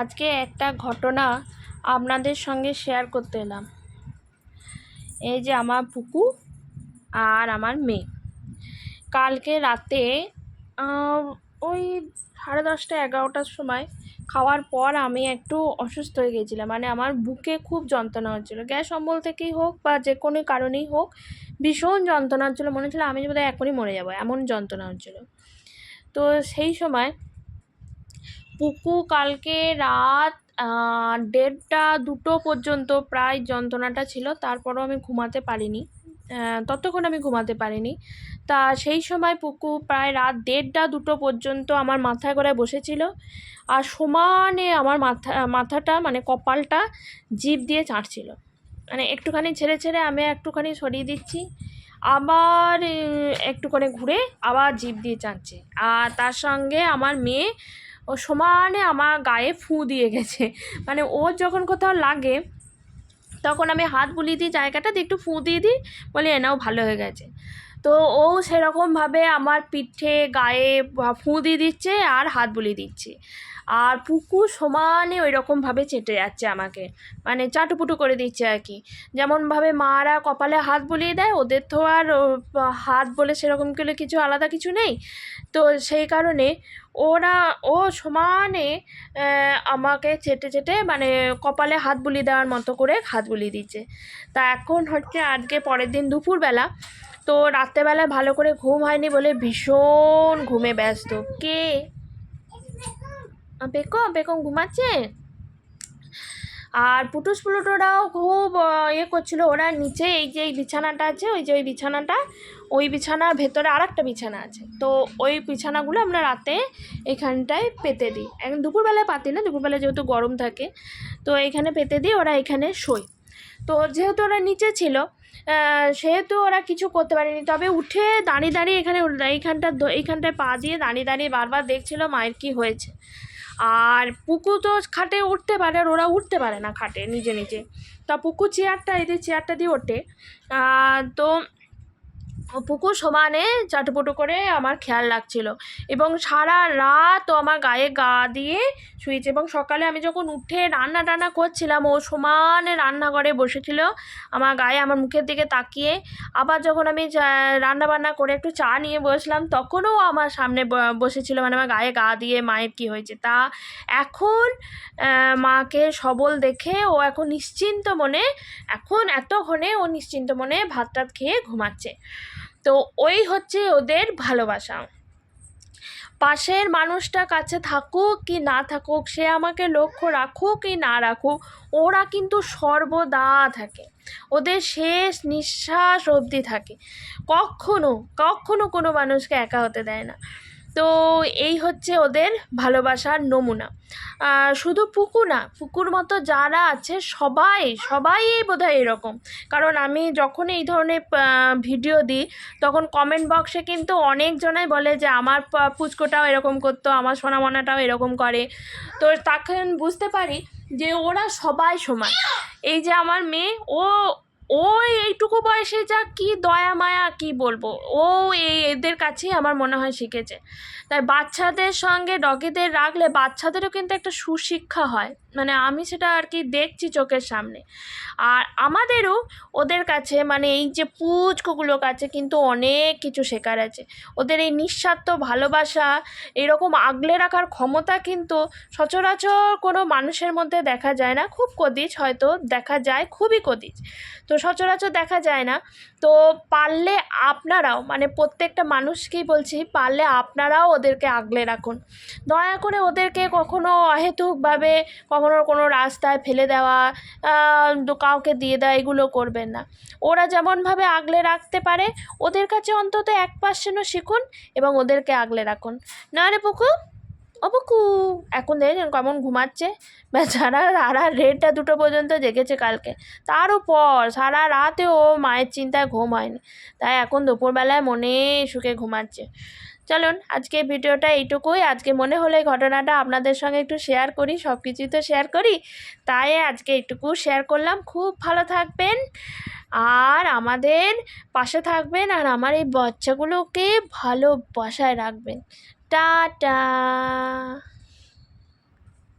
আজকে একটা ঘটনা আপনাদের সঙ্গে শেয়ার করতে এলাম। এই যে আমার পুকু আর আমার মেয়ে। কালকে রাতে ওই সাড়ে দশটা, এগারোটার সময় খাওয়ার পর আমি একটু অসুস্থ হয়ে গেছিলাম। মানে আমার বুকে খুব যন্ত্রণা হচ্ছিল। গ্যাস অম্বল থেকেই হোক বা যে কোনো কারণেই হোক, ভীষণ যন্ত্রণা হচ্ছিল। মনে হচ্ছিল আমি বোধহয় এখনই মরে যাব, এমন যন্ত্রণা হচ্ছিল। তো সেই সময় পুকু কালকে রাত দেড়টা দুটো পর্যন্ত প্রায় যন্ত্রণাটা ছিল, তারপরও আমি ঘুমাতে পারিনি। ততক্ষণ আমি ঘুমাতে পারিনি। তা সেই সময় পুকু প্রায় রাত দেড়টা দুটো পর্যন্ত আমার মাথায় করে বসেছিল আর সমানে আমার মাথা, মাথাটা মানে কপালটা জিভ দিয়ে চাটছিল। মানে একটুখানি ছেড়ে ছেড়ে আমি একটুখানি সরিয়ে দিচ্ছি, আবার একটুখানি ঘুরে আবার জিভ দিয়ে চাটছে। আর তার সঙ্গে আমার মেয়ে ও সমানে আমার গায়ে ফু দিয়ে গেছে। মানে ও যখন কোথাও লাগে, তখন আমি হাত বুলিয়ে দিই জায়গাটা একটু ফু দিয়ে দিই, বলি এনাও ভালো হয়ে গেছে। তো ও সেরকমভাবে আমার পিঠে, গায়ে ফু দিয়ে দিচ্ছে আর হাত বুলিয়ে দিচ্ছে। আর পুকু সমানে ওই রকমভাবে চেটে যাচ্ছে আমাকে। মানে চাটুপুটু করে দিচ্ছে আর কি। যেমনভাবে মারা কপালে হাত বুলিয়ে দেয়, ওদের তো আর হাত বলে সেরকম করে কিছু আলাদা কিছু নেই। তো সেই কারণে ওরা, ও সমানে আমাকে চেটে চেটে মানে কপালে হাত বুলিয়ে দেওয়ার মতো করে হাত বুলিয়ে দিচ্ছে। তা এখন হচ্ছে আজকে পরের দিন দুপুরবেলা। তো রাত্রেবেলা ভালো করে ঘুম হয়নি বলে ভীষণ ঘুমে ব্যস্ত। কে বেকম বেকম ঘুমাচ্ছে? আর পুটুস পুলুটোরাও খুব ইয়ে করছিল, ওরা নিচে এই যে এই বিছানাটা আছে, ওই যে ওই বিছানাটা, ওই বিছানার ভেতরে আর একটা বিছানা আছে। তো ওই বিছানাগুলো আমরা রাতে এখানটায় পেতে দিই। এখন দুপুরবেলায় পাতি না, দুপুরবেলায় যেহেতু গরম থাকে, তো এখানে পেতে দিই, ওরা এখানে শোয়। তো যেহেতু ওরা নিচে ছিল সেহেতু ওরা কিছু করতে পারেনি। তবে উঠে দাঁড়িয়ে দাঁড়িয়ে এখানে এইখানটা এইখানটায় পা দিয়ে দাঁড়িয়ে দাঁড়িয়ে বারবার দেখছিল মায়ের কি হয়েছে। আর পুকু তো খাটে উঠতে পারে আর ওরা উঠতে পারে না খাটে নিজে নিজে। তা পুকু চেয়ারটা যে চেয়ারটা দিয়ে ওঠে। তো ও পুকু সমানে চাটুপুটু করে আমার খেয়াল রাখছিল। এবং সারা রাত আমার গায়ে গা দিয়ে শুয়েছে। এবং সকালে আমি যখন উঠে রান্না টান্না করছিলাম, ও সমানে রান্নাঘরে বসেছিল। আমার গায়ে আমার মুখের দিকে তাকিয়ে। আবার যখন আমি রান্না বান্না করে একটু চা নিয়ে বসলাম, তখনও আমার সামনে বসেছিল। মানে আমার গায়ে গা দিয়ে মায়ের কী হয়েছে তা এখন মাকে সবল দেখে ও এখন নিশ্চিন্ত মনে, এখন এতক্ষণে ও নিশ্চিন্ত মনে ভাত টাত খেয়ে ঘুমাচ্ছে। তো ওই হচ্ছে ওদের ভালোবাসা। পাশের মানুষটা কাছে থাকুক কি না থাকুক, সে আমাকে লক্ষ্য রাখুক কি না রাখুক, ওরা কিন্তু সর্বদা থাকে। ওদের শেষ নিঃশ্বাস অবধি থাকে। কখনো কখনো কোনো মানুষকে একা হতে দেয় না। তো এই হচ্ছে ওদের ভালোবাসার নমুনা। শুধু পুকু না, পুকুর মতো যারা আছে সবাই সবাই বোধহয় এরকম। কারণ আমি যখন এই ধরনের ভিডিও দিই, তখন কমেন্ট বক্সে কিন্তু অনেকজনাই বলে যে, আমার পুচকোটাও এরকম করতো, আমার সোনামনাটাও এরকম করে। তো তখন বুঝতে পারি যে ওরা সবাই সমান। এই যে আমার মেয়ে, ও ও এইটুকু বয়সে যা কি দয়া মায়া, কি বলব? ও এই এদের কাছেই আমার মনে হয় শিখেছে। তাই বাচ্চাদের সঙ্গে ডগিদের রাখলে বাচ্চাদেরও কিন্তু একটা সুশিক্ষা হয়। মানে আমি সেটা আর কি দেখছি চোখের সামনে। আর আমাদেরও ওদের কাছে মানে এই যে পুচকোগুলোর কাছে কিন্তু অনেক কিছু শেখার আছে। ওদের এই নিঃস্বার্থ ভালোবাসা, এরকম আগলে রাখার ক্ষমতা কিন্তু সচরাচর কোনো মানুষের মধ্যে দেখা যায় না। খুব কদিচ হয়তো দেখা যায়, খুবই কদিচ। তো সচরাচর দেখা যায় না। তো পারলে আপনারাও মানে প্রত্যেকটা মানুষকেই বলছি, পারলে আপনারাও ওদেরকে আগলে রাখুন। দয়া করে ওদেরকে কখনো অহেতুকভাবে কখনো কোনো রাস্তায় ফেলে দেওয়া কাউকে দিয়ে দেওয়া এগুলো করবেন না। ওরা যেমনভাবে আগলে রাখতে পারে, ওদের কাছে অন্তত এক পার্সেন্টও শিখুন এবং ওদেরকে আগলে রাখুন। না রে পুকু? পুকু এখন দেখেন কেমন ঘুমাচ্ছে? বেচারা সারা রেটটা দুটো পর্যন্ত জেগেছে কালকে। তারও পর সারা রাতে ও মায়ের চিন্তায় ঘুম হয়নি। তাই এখন দুপুরবেলায় মনে সুখে ঘুমাচ্ছে। চলুন আজকে ভিডিওটা এইটুকুই। আজকে মনে হলে ঘটনাটা আপনাদের সঙ্গে একটু শেয়ার করি সব কিছুই তো শেয়ার করি। তাই আজকে এইটুকু শেয়ার করলাম। খুব ভালো থাকবেন। আর আমাদের পাশে থাকবেন। আর আমার এই বাচ্চাগুলোকে ভালোবাসায় রাখবেন। টাটা।